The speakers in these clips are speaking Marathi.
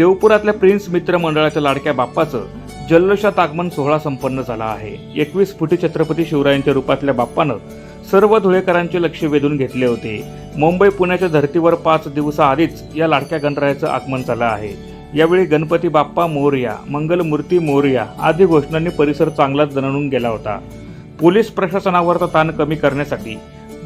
देवपुरातल्या प्रिन्स मित्र मंडळाच्या लाडक्या बाप्पाचं जल्लोषात आगमन सोहळा संपन्न झाला आहे. एकवीस फुटी छत्रपती शिवरायांच्या रूपातल्या बाप्पानं सर्व धुळेकरांचे लक्ष वेधून घेतले होते. मुंबई पुण्याच्या धर्तीवर पाच दिवसाआधीच या लाडक्या गणरायाचं आगमन झालं आहे. यावेळी गणपती बाप्पा मोरया मंगलमूर्ती मोरया आदी घोषणांनी परिसर चांगलाच दणवून गेला होता. पोलीस प्रशासनावरचा ताण कमी करण्यासाठी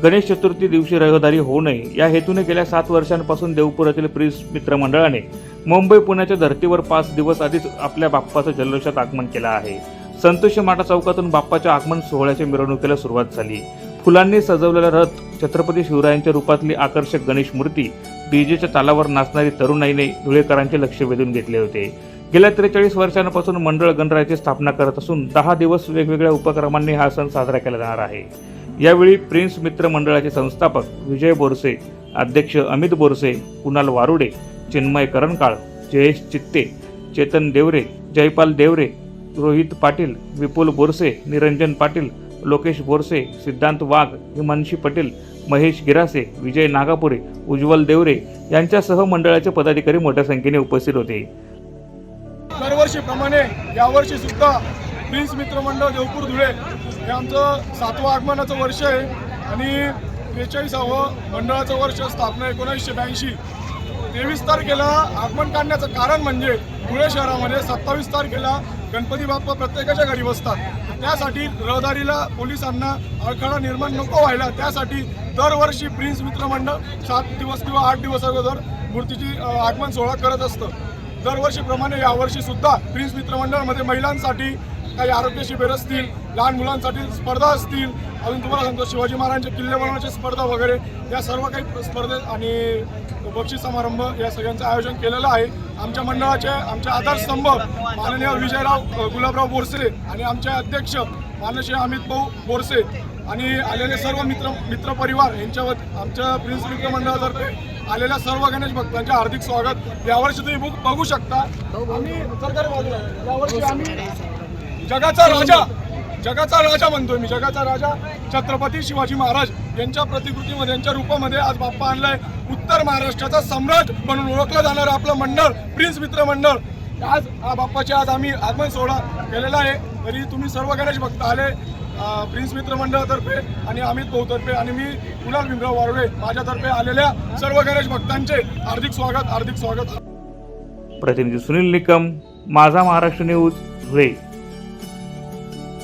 गणेश चतुर्थी दिवशी रहदारी होऊ नये. या हेतूने गेल्या सात वर्षांपासून देवपुरातील प्रिस मित्र मंडळाने मुंबई पुण्याच्या धर्तीवर पाच दिवस आधीच आपल्या बाप्पाचं जल्लोषात आगमन केलं आहे. संतोषी माटा चौकातून बाप्पाच्या आगमन सोहळ्याच्या मिरवणुकीला सुरुवात झाली. फुलांनी सजवलेला रथ छत्रपती शिवरायांच्या रूपातली आकर्षक गणेश मूर्ती डीजेच्या तालावर नाचणारी तरुणाईने धुळेकरांचे लक्ष वेधून घेतले होते. गेल्या त्रेचाळीस वर्षांपासून मंडळ गणरायाची स्थापना करत असून दहा दिवस वेगवेगळ्या उपक्रमांनी हा सण साजरा केला जाणार आहे. यावेळी प्रिन्स मित्र मंडळाचे संस्थापक विजय बोरसे अध्यक्ष अमित बोरसे कुणाल वारुडे चिन्मय करणकाळ जयेश चित्ते चेतन देवरे जयपाल देवरे रोहित पाटील विपुल बोरसे निरंजन पाटील लोकेश बोरसे सिद्धांत वाघ हिमांशी पटेल महेश गिरासे विजय नागापुरे उज्ज्वल देवरे यांच्यासह मंडळाचे पदाधिकारी मोठ्या संख्येने उपस्थित होते. दरवर्षीप्रमाणे यावर्षी सुद्धा प्रिन्स मित्रमंडळ देवपूर धुळे हे आमचं सातवं आगमनाचं वर्ष आहे आणि त्रेचाळीसावं मंडळाचं वर्ष स्थापना एकोणीसशे ब्याऐंशी. तेवीस तारखेला आगमन काढण्याचं कारण म्हणजे धुळे शहरामध्ये सत्तावीस तारखेला गणपती बाप्पा प्रत्येकाच्या घरी बसतात. त्यासाठी रहदारीला पोलिसांना अडखळा निर्माण नको व्हायला त्यासाठी दरवर्षी प्रिन्स मित्रमंडळ सात दिवस किंवा आठ दिवस अगोदर मूर्तीची आगमन सोहळा करत असतं. दरवर्षीप्रमाणे यावर्षी सुद्धा प्रिन्स मित्रमंडळामध्ये महिलांसाठी काही आरोग्य शिबिर असतील लहान मुलांसाठी स्पर्धा असतील अजून तुम्हाला सांगतो शिवाजी महाराजांचे किल्ले बनवण्याची स्पर्धा वगैरे या सर्व काही स्पर्धेत आणि बक्षीस समारंभ या सगळ्यांचं आयोजन केलेलं आहे. आमच्या मंडळाचे आमचे आधारस्तंभ माननीय विजयराव गुलाबराव बोरसे आणि आमचे अध्यक्ष माननीय अमित भाऊ बोरसे आणि आलेले सर्व मित्र मित्र परिवार यांच्या आमच्या प्रिन्स मित्र मंडळातर्फे आलेल्या सर्व गणेश भक्तांचे हार्दिक स्वागत. यावर्षी तुम्ही बघू शकता आम्ही सरकारी यावर्षी आम्ही जगाचा राजा जगाचा राजा म्हणतोय मी जगाचा राजा छत्रपती शिवाजी महाराज यांच्या प्रतिकृतीमध्ये यांच्या रूपामध्ये आज बाप्पा आणलाय. उत्तर महाराष्ट्राचा सम्राट म्हणून ओळखलं जाणारं आपलं मंडळ प्रिन्स मित्र मंडळ. आज हा बाप्पाचे आज आम्ही आगमन सोहळा केलेला आहे. तरी तुम्ही सर्व गणेश भक्त आले प्रिन्स मित्र मंडळातर्फे आणि अमित भाऊतर्फे आणि मी कुणाल भीमराव वारवे माझ्यातर्फे आलेल्या सर्व गणेश भक्तांचे हार्दिक स्वागत हार्दिक स्वागत. प्रतिनिधी सुनील निकम माझा महाराष्ट्र न्यूज धुळे.